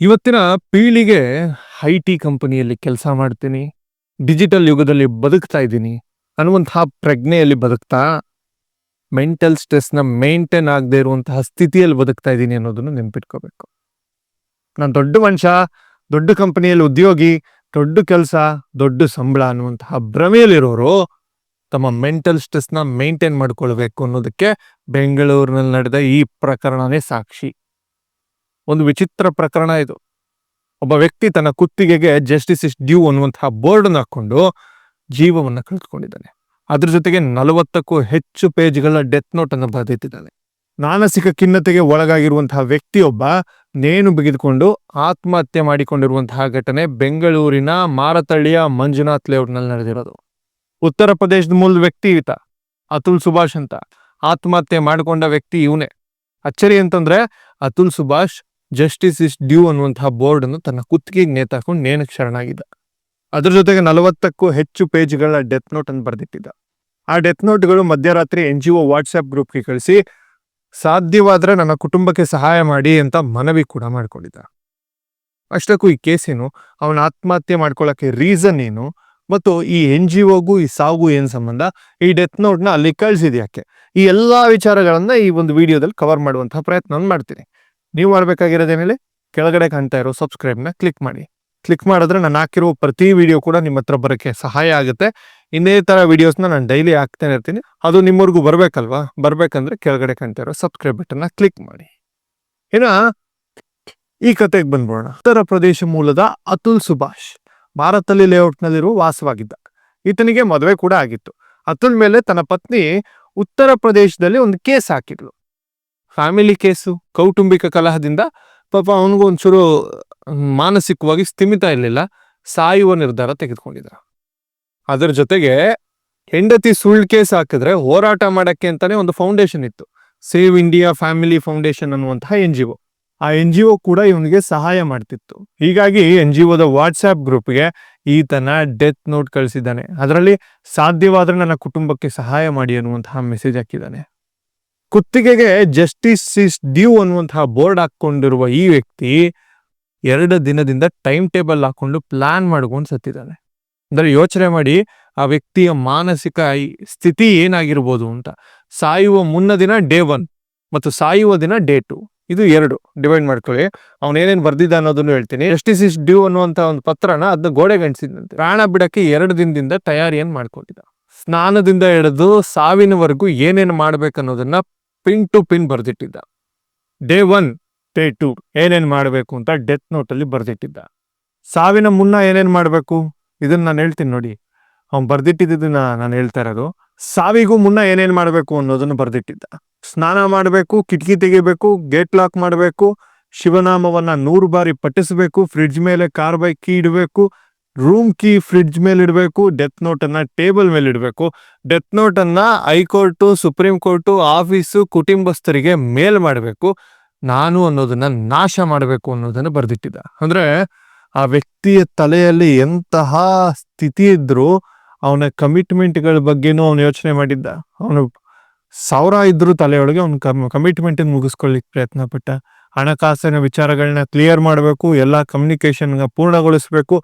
ಇವತ್ತಿನ ಪೀಳಿಗೆ I T ಕಂಪನಿಯಲ್ಲಿ ಕೆಲಸ ಮಾಡ್ತೀನಿ ಡಿಜಿಟಲ್ ಯುಗದಲ್ಲಿ ಬದುಕ್ತಾ ಇದ್ದೀನಿ ಅನ್ನುವಂತಹ ಪ್ರಜ್ಞೆಯಲ್ಲಿ ಬದುಕ್ತಾ ಮೆಂಟಲ್ ಸ್ಟ್ರೆಸ್ನ ಮೇಂಟೈನ್ ಆಗದೆ ಇರುವಂತಹ ಸ್ಥಿತಿಯಲ್ಲಿ ಬದುಕ್ತಾ ಇದ್ದೀನಿ ಅನ್ನೋದನ್ನು ನೆನ್ಪಿಟ್ಕೋಬೇಕು. ನಾನು ದೊಡ್ಡ ಮನುಷ್ಯ, ದೊಡ್ಡ ಕಂಪನಿಯಲ್ಲಿ ಉದ್ಯೋಗಿ, ದೊಡ್ಡ ಕೆಲಸ, ದೊಡ್ಡ ಸಂಬಳ ಅನ್ನುವಂತಹ ಭ್ರಮೆಯಲ್ಲಿರೋರು ತಮ್ಮ ಮೆಂಟಲ್ ಸ್ಟ್ರೆಸ್ನ ಮೇಂಟೈನ್ ಮಾಡ್ಕೊಳ್ಬೇಕು ಅನ್ನೋದಕ್ಕೆ ಬೆಂಗಳೂರಿನಲ್ಲಿ ನಡೆದ ಈ ಪ್ರಕರಣನೇ ಸಾಕ್ಷಿ. ಒಂದು ವಿಚಿತ್ರ ಪ್ರಕರಣ ಇದು. ಒಬ್ಬ ವ್ಯಕ್ತಿ ತನ್ನ ಕುತ್ತಿಗೆಗೆ ಜಸ್ಟಿಸ್ ಇಸ್ ಡ್ಯೂ ಅನ್ನುವಂತಹ ಬೋರ್ಡ್ ಹಾಕೊಂಡು ಜೀವವನ್ನು ಕಳೆದುಕೊಂಡಿದ್ದಾನೆ. ಅದ್ರ ಜೊತೆಗೆ ನಲವತ್ತಕ್ಕೂ ಹೆಚ್ಚು ಪೇಜ್ಗಳ ಡೆತ್ ನೋಟ್ ಅನ್ನು ಬರೆದಿದ್ದಾನೆ ಮಾನಸಿಕ ಖಿನ್ನತೆಗೆ ಒಳಗಾಗಿರುವಂತಹ ವ್ಯಕ್ತಿಯೊಬ್ಬ ನೇಣು ಬಿಗಿದುಕೊಂಡು ಆತ್ಮಹತ್ಯೆ ಮಾಡಿಕೊಂಡಿರುವಂತಹ ಘಟನೆ ಬೆಂಗಳೂರಿನ ಮಾರತಳ್ಳಿಯ ಮಂಜುನಾಥ್ ಲೇಔಟ್ನಲ್ಲಿ ನಡೆದಿರೋದು. ಉತ್ತರ ಪ್ರದೇಶದ ಮೂಲ ವ್ಯಕ್ತಿ ಈತ, ಅತುಲ್ ಸುಭಾಷ್ ಅಂತ. ಆತ್ಮಹತ್ಯೆ ಮಾಡಿಕೊಂಡ ವ್ಯಕ್ತಿ ಇವನೇ. ಅಚ್ಚರಿ ಅಂತಂದ್ರೆ Atul Subhash justice is due ಅನ್ನುವಂತಹ ಬೋರ್ಡ್ ಅನ್ನು ತನ್ನ ಕುತ್ತಿಗೆಗೆ ನೇತಾಕೊಂಡು ನೇಣಕ್ಕೆ ಶರಣಾಗಿದ್ದ. ಅದ್ರ ಜೊತೆಗೆ ನಲವತ್ತಕ್ಕೂ ಹೆಚ್ಚು ಪೇಜ್ಗಳ ಡೆತ್ ನೋಟ್ ಅನ್ನು ಬರೆದಿಟ್ಟಿದ್ದ. ಆ ಡೆತ್ ನೋಟ್ಗಳು ಮಧ್ಯರಾತ್ರಿ ಎನ್ ಜಿ ಒ ವಾಟ್ಸ್ಆ್ಯಪ್ ಗ್ರೂಪ್ಗೆ ಕಳಿಸಿ, ಸಾಧ್ಯವಾದರೆ ನನ್ನ ಕುಟುಂಬಕ್ಕೆ ಸಹಾಯ ಮಾಡಿ ಅಂತ ಮನವಿ ಕೂಡ ಮಾಡಿಕೊಂಡಿದ್ದ. ಅಷ್ಟಕ್ಕೂ ಈ ಕೇಸೇನು ಅವನ ಆತ್ಮಹತ್ಯೆ ಮಾಡ್ಕೊಳ್ಳೋಕ್ಕೆ ರೀಸನ್ ಏನು, ಮತ್ತು ಈ ಎನ್ ಜಿ ಒಗೂ ಈ ಸಾವು ಏನು ಸಂಬಂಧ, ಈ ಡೆತ್ ನೋಟ್ನ ಅಲ್ಲಿ ಕಳಿಸಿದ್ಯಾಕೆ? ಈ ಎಲ್ಲ ವಿಚಾರಗಳನ್ನು ಈ ಒಂದು ವಿಡಿಯೋದಲ್ಲಿ ಕವರ್ ಮಾಡುವಂತಹ ಪ್ರಯತ್ನವನ್ನು ಮಾಡ್ತೀನಿ. ನೀವು ಮಾಡ್ಬೇಕಾಗಿರೋದೇನೇಳಿ ಕೆಳಗಡೆ ಕಾಣ್ತಾ ಇರೋ ಸಬ್ಸ್ಕ್ರೈಬ್ನ ಕ್ಲಿಕ್ ಮಾಡಿ. ಕ್ಲಿಕ್ ಮಾಡಿದ್ರೆ ನಾನು ಹಾಕಿರೋ ಪ್ರತಿ ವಿಡಿಯೋ ಕೂಡ ನಿಮ್ಮ ಹತ್ರ ಬರೋಕ್ಕೆ ಸಹಾಯ ಆಗುತ್ತೆ. ಇನ್ನೇ ಥರ ವೀಡಿಯೋಸ್ನ ನಾನು ಡೈಲಿ ಹಾಕ್ತಾನೆ ಇರ್ತೀನಿ. ಅದು ನಿಮ್ಮವರೆಗೂ ಬರಬೇಕಲ್ವಾ? ಬರಬೇಕಂದ್ರೆ ಕೆಳಗಡೆ ಕಾಣ್ತಾ ಇರೋ ಸಬ್ಸ್ಕ್ರೈಬ್ ಬಟನ್ನ ಕ್ಲಿಕ್ ಮಾಡಿ. ಏನ? ಈ ಕತೆಗೆ ಬಂದ್ಬೋಣ ಉತ್ತರ ಪ್ರದೇಶ ಮೂಲದ ಅತುಲ್ ಸುಭಾಷ್ ಭಾರತದಲ್ಲಿ ಲೇಔಟ್ನಲ್ಲಿರುವ ವಾಸವಾಗಿದ್ದ. ಈತನಿಗೆ ಮದುವೆ ಕೂಡ ಆಗಿತ್ತು. ಅತುಲ್ ಮೇಲೆ ತನ್ನ ಪತ್ನಿ ಉತ್ತರ ಪ್ರದೇಶದಲ್ಲಿ ಒಂದು ಕೇಸ್ ಹಾಕಿದ್ಲು. ಫ್ಯಾಮಿಲಿ ಕೇಸು, ಕೌಟುಂಬಿಕ ಕಲಹದಿಂದ ಪಾಪ ಅವನಿಗೂ ಒಂಚೂರು ಮಾನಸಿಕವಾಗಿ ಸ್ಥಿಮಿತ ಇರಲಿಲ್ಲ. ಸಾಯುವ ನಿರ್ಧಾರ ತೆಗೆದುಕೊಂಡಿದ್ದ ಅದರ ಜೊತೆಗೆ ಹೆಂಡತಿ ಸುಳ್ಳು ಕೇಸ್ ಹಾಕಿದ್ರೆ ಹೋರಾಟ ಮಾಡಕ್ಕೆ ಅಂತಾನೆ ಒಂದು ಫೌಂಡೇಶನ್ ಇತ್ತು. ಸೇವ್ ಇಂಡಿಯಾ ಫ್ಯಾಮಿಲಿ ಫೌಂಡೇಶನ್ ಅನ್ನುವಂತಹ ಎನ್ ಜಿ ಒ ಆ ಎನ್ ಜಿ ಒ ಕೂಡ ಇವನಿಗೆ ಸಹಾಯ ಮಾಡ್ತಿತ್ತು. ಹೀಗಾಗಿ ಎನ್ ಜಿ ಒದ ವಾಟ್ಸ್ಆಪ್ ಗ್ರೂಪ್ಗೆ ಈತನ ಡೆತ್ ನೋಟ್ ಕಳಿಸಿದ್ದಾನೆ. ಅದರಲ್ಲಿ ಸಾಧ್ಯವಾದ್ರೆ ನನ್ನ ಕುಟುಂಬಕ್ಕೆ ಸಹಾಯ ಮಾಡಿ ಅನ್ನುವಂತಹ ಮೆಸೇಜ್ ಹಾಕಿದ್ದಾನೆ. ಕುತ್ತಿಗೆಗೆ ಜಸ್ಟಿಸ್ ಇಸ್ ಡ್ಯೂ ಅನ್ನುವಂತಹ ಬೋರ್ಡ್ ಹಾಕೊಂಡಿರುವ ಈ ವ್ಯಕ್ತಿ ಎರಡು ದಿನದಿಂದ ಟೈಮ್ ಟೇಬಲ್ ಹಾಕೊಂಡು ಪ್ಲಾನ್ ಮಾಡ್ಕೊಂಡು ಸತ್ತಿದ್ದಾನೆ. ಅಂದ್ರೆ ಯೋಚನೆ ಮಾಡಿ ಆ ವ್ಯಕ್ತಿಯ ಮಾನಸಿಕ ಸ್ಥಿತಿ ಏನಾಗಿರ್ಬೋದು ಅಂತ. ಸಾಯುವ ಮುನ್ನ ದಿನ ಡೇ ಒನ್ ಮತ್ತು ಸಾಯುವ ದಿನ ಡೇ ಟು ಇದು ಎರಡು. ಡಿವೈಡ್ ಮಾಡ್ಕೊಳ್ಳಿ. ಅವ್ನು ಏನೇನು ಬರ್ದಿದ್ದ ಅನ್ನೋದನ್ನು ಹೇಳ್ತೀನಿ. ಜಸ್ಟಿಸ್ ಇಸ್ ಡ್ಯೂ ಅನ್ನುವಂತ ಒಂದು ಪತ್ರನ ಅದನ್ನ ಗೋಡೆಗೆ ಅಂಟಿಸಿದಂತೆ ಪ್ರಾಣ ಬಿಡಕ್ಕೆ ಎರಡು ದಿನದಿಂದ ತಯಾರಿಯನ್ನು ಮಾಡ್ಕೊಂಡಿದ್ದ. ಸ್ನಾನದಿಂದ ಹಿಡಿದು ಸಾವಿನವರೆಗೂ ಏನೇನು ಮಾಡ್ಬೇಕನ್ನೋದನ್ನ ಪಿನ್ ಟು ಪಿನ್ ಬರೆದಿಟ್ಟಿದ್ದ. ಡೇ ಒನ್, ಡೇ ಟು ಏನೇನು ಮಾಡಬೇಕು ಅಂತ ಡೆತ್ ನೋಟ್ ಅಲ್ಲಿ ಬರ್ದಿಟ್ಟಿದ್ದ. ಸಾವಿನ ಮುನ್ನ ಏನೇನ್ ಮಾಡಬೇಕು? ಇದನ್ನ ನಾನು ಹೇಳ್ತೀನಿ ನೋಡಿ. ಅವ್ನು ಬರ್ದಿಟ್ಟಿದ್ದನ್ನ ನಾನು ಹೇಳ್ತಾ ಇರೋದು. ಸಾವಿಗೂ ಮುನ್ನ ಏನೇನು ಮಾಡಬೇಕು ಅನ್ನೋದನ್ನು ಬರೆದಿಟ್ಟಿದ್ದ. ಸ್ನಾನ ಮಾಡಬೇಕು, ಕಿಟಕಿ ತೆಗಿಬೇಕು, ಗೇಟ್ ಲಾಕ್ ಮಾಡಬೇಕು, ಶಿವನಾಮವನ್ನ ನೂರು ಬಾರಿ ಪಠಿಸಬೇಕು, ಫ್ರಿಡ್ಜ್ ಮೇಲೆ ಕಾರ್ ಬೈಕ್ ಇಡಬೇಕು ರೂಮ್ ಕೀ ಫ್ರಿಡ್ಜ್ ಮೇಲೆ ಇಡಬೇಕು ಡೆತ್ ನೋಟ್ ಅನ್ನ ಟೇಬಲ್ ಮೇಲೆ ಇಡಬೇಕು. ಡೆತ್ ನೋಟ್ ಅನ್ನ high court supreme court office ಕುಟುಂಬಸ್ಥರಿಗೆ mail ಮಾಡಬೇಕು. ನಾನು ಅನ್ನೋದನ್ನ ನಾಶ ಮಾಡಬೇಕು ಅನ್ನೋದನ್ನ ಬರೆದಿಟ್ಟಿದ್ದ. ಅಂದ್ರೆ ಆ ವ್ಯಕ್ತಿಯ ತಲೆಯಲ್ಲಿ ಎಂತಹ ಸ್ಥಿತಿ ಇದ್ರು ಅವನ ಕಮಿಟ್ಮೆಂಟ್ಗಳ ಬಗ್ಗೆನೂ ಅವನು ಯೋಚನೆ ಮಾಡಿದ್ದ. ಅವನು ಸಾವಿರ ಇದ್ರು ತಲೆಯೊಳಗೆ ಅವ್ನು ಕಮಿಟ್ಮೆಂಟ್ ಮುಗಿಸ್ಕೊಳ್ಳಿಕ್ ಪ್ರಯತ್ನ ಪಟ್ಟ ಹಣಕಾಸಿನ ವಿಚಾರಗಳನ್ನ ಕ್ಲಿಯರ್ ಮಾಡಬೇಕು, ಎಲ್ಲ ಕಮ್ಯುನಿಕೇಶನ್ ಪೂರ್ಣಗೊಳಿಸ್ಬೇಕು.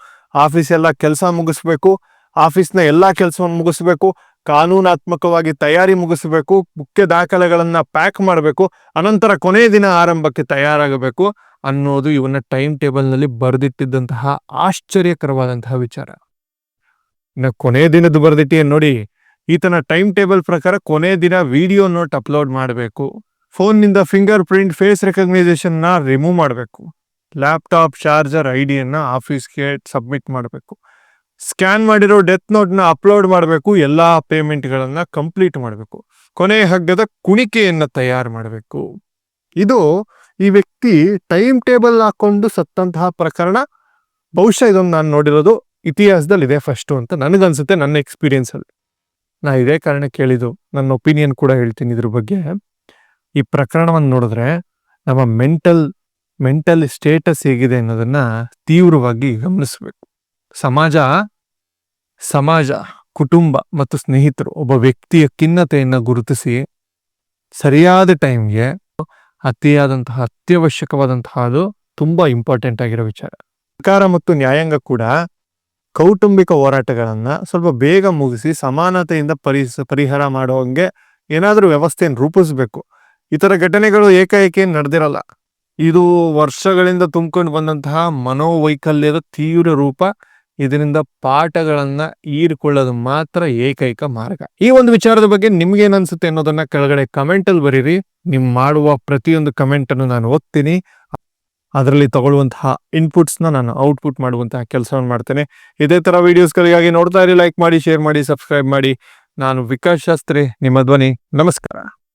ಆಫೀಸ್ ಎಲ್ಲ ಕೆಲಸ ಮುಗಿಸ್ಬೇಕು, ಆಫೀಸ್ನ ಎಲ್ಲ ಕೆಲಸವನ್ನು ಮುಗಿಸ್ಬೇಕು, ಕಾನೂನಾತ್ಮಕವಾಗಿ ತಯಾರಿ ಮುಗಿಸ್ಬೇಕು, ಮುಖ್ಯ ದಾಖಲೆಗಳನ್ನು ಪ್ಯಾಕ್ ಮಾಡಬೇಕು, ಅನಂತರ ಕೊನೆ ದಿನ ಆರಂಭಕ್ಕೆ ತಯಾರಾಗಬೇಕು ಅನ್ನೋದು ಇವನ ಟೈಮ್ ಟೇಬಲ್ನಲ್ಲಿ ಬರೆದಿಟ್ಟಿದ್ದಂತಹ ಆಶ್ಚರ್ಯಕರವಾದಂತಹ ವಿಚಾರ. ಇನ್ನು ಕೊನೆ ದಿನದ ಬರೆದಿಟ್ಟಿ ನೋಡಿ, ಈತನ ಟೈಮ್ ಟೇಬಲ್ ಪ್ರಕಾರ ಕೊನೆ ದಿನ ವಿಡಿಯೋ ನೋಟ್ ಅಪ್ಲೋಡ್ ಮಾಡಬೇಕು, ಫೋನ್ನಿಂದ ಫಿಂಗರ್ ಪ್ರಿಂಟ್ ಫೇಸ್ ರೆಕಗ್ನೈಸೇಷನ್ನ ರಿಮೂವ್ ಮಾಡಬೇಕು. ಲ್ಯಾಪ್ಟಾಪ್ ಚಾರ್ಜರ್ ಐ ಡಿಯನ್ನು ಆಫೀಸ್ಗೆ ಸಬ್ಮಿಟ್ ಮಾಡಬೇಕು. ಸ್ಕ್ಯಾನ್ ಮಾಡಿರೋ ಡೆತ್ ನೋಟ್ನ ಅಪ್ಲೋಡ್ ಮಾಡಬೇಕು, ಎಲ್ಲ ಪೇಮೆಂಟ್ಗಳನ್ನು ಕಂಪ್ಲೀಟ್ ಮಾಡಬೇಕು. ಕೊನೆ ಹಗ್ಗದ ಕುಣಿಕೆಯನ್ನು ತಯಾರು ಮಾಡಬೇಕು. ಇದು ಈ ವ್ಯಕ್ತಿ ಟೈಮ್ ಟೇಬಲ್ ಹಾಕೊಂಡು ಸತ್ತಂತಹ ಪ್ರಕರಣ. ಬಹುಶಃ ಇದೊಂದು ನಾನು ನೋಡಿರೋದು ಇತಿಹಾಸದಲ್ಲಿ ಇದೆ ಫಸ್ಟು ಅಂತ ನನಗನ್ಸುತ್ತೆ ನನ್ನ ಎಕ್ಸ್ಪೀರಿಯನ್ಸ್ ಅಲ್ಲಿ ನಾ ಇದೇ ಕಾರಣ ಕೇಳಿದ್ದು, ನನ್ನ ಒಪಿನಿಯನ್ ಕೂಡ ಹೇಳ್ತೀನಿ ಇದ್ರ ಬಗ್ಗೆ. ಈ ಪ್ರಕರಣವನ್ನು ನೋಡಿದ್ರೆ ನಮ್ಮ ಮೆಂಟಲ್ ಮೆಂಟಲ್ ಸ್ಟೇಟಸ್ ಹೇಗಿದೆ ಅನ್ನೋದನ್ನ ತೀವ್ರವಾಗಿ ಗಮನಿಸಬೇಕು. ಸಮಾಜ ಸಮಾಜ, ಕುಟುಂಬ ಮತ್ತು ಸ್ನೇಹಿತರು ಒಬ್ಬ ವ್ಯಕ್ತಿಯ ಖಿನ್ನತೆಯನ್ನ ಗುರುತಿಸಿ ಸರಿಯಾದ ಟೈಮ್ಗೆ ಅತಿಯಾದಂತಹ ಅತ್ಯವಶ್ಯಕವಾದಂತಹ ಅದು ತುಂಬಾ ಇಂಪಾರ್ಟೆಂಟ್ ಆಗಿರೋ ವಿಚಾರ. ಸರ್ಕಾರ ಮತ್ತು ನ್ಯಾಯಾಂಗ ಕೂಡ ಕೌಟುಂಬಿಕ ಹೋರಾಟಗಳನ್ನ ಸ್ವಲ್ಪ ಬೇಗ ಮುಗಿಸಿ ಸಮಾನತೆಯಿಂದ ಪರಿಸ, ಪರಿಹಾರ ಮಾಡೋಂಗೆ ಏನಾದರೂ ವ್ಯವಸ್ಥೆಯನ್ನು ರೂಪಿಸಬೇಕು. ಥರ ಘಟನೆಗಳು ಏಕಾಏಕಿ ನಡೆದಿರಲ್ಲ. ಇದು ವರ್ಷಗಳಿಂದ ತುಂಬಿಕೊಂಡು ಬಂದಂತಹ ಮನೋವೈಕಲ್ಯದ ತೀವ್ರ ರೂಪ. ಇದರಿಂದ ಪಾಠಗಳನ್ನ ಹೀರಿಕೊಳ್ಳೋದು ಮಾತ್ರ ಏಕೈಕ ಮಾರ್ಗ. ಈ ಒಂದು ವಿಚಾರದ ಬಗ್ಗೆ ನಿಮ್ಗೆ ಏನ್ ಅನ್ಸುತ್ತೆ ಅನ್ನೋದನ್ನ ಕೆಳಗಡೆ ಕಮೆಂಟ್ ಅಲ್ಲಿ ಬರೀರಿ. ನಿಮ್ ಮಾಡುವ ಪ್ರತಿಯೊಂದು ಕಮೆಂಟ್ ಅನ್ನು ನಾನು ಓದ್ತೀನಿ. ಅದರಲ್ಲಿ ತಗೊಳ್ಳುವಂತಹ ಇನ್ಪುಟ್ಸ್ನ ನಾನು ಔಟ್ಪುಟ್ ಮಾಡುವಂತಹ ಕೆಲಸವನ್ನು ಮಾಡ್ತೇನೆ. ಇದೇ ತರ ವಿಡಿಯೋಸ್ಗಳಿಗಾಗಿ ನೋಡ್ತಾ ಇರಿ ಲೈಕ್ ಮಾಡಿ ಶೇರ್ ಮಾಡಿ ಸಬ್ಸ್ಕ್ರೈಬ್ ಮಾಡಿ. ನಾನು ವಿಕಾಸ್ ಶಾಸ್ತ್ರಿ, ನಿಮ್ಮ ಧ್ವನಿ. ನಮಸ್ಕಾರ.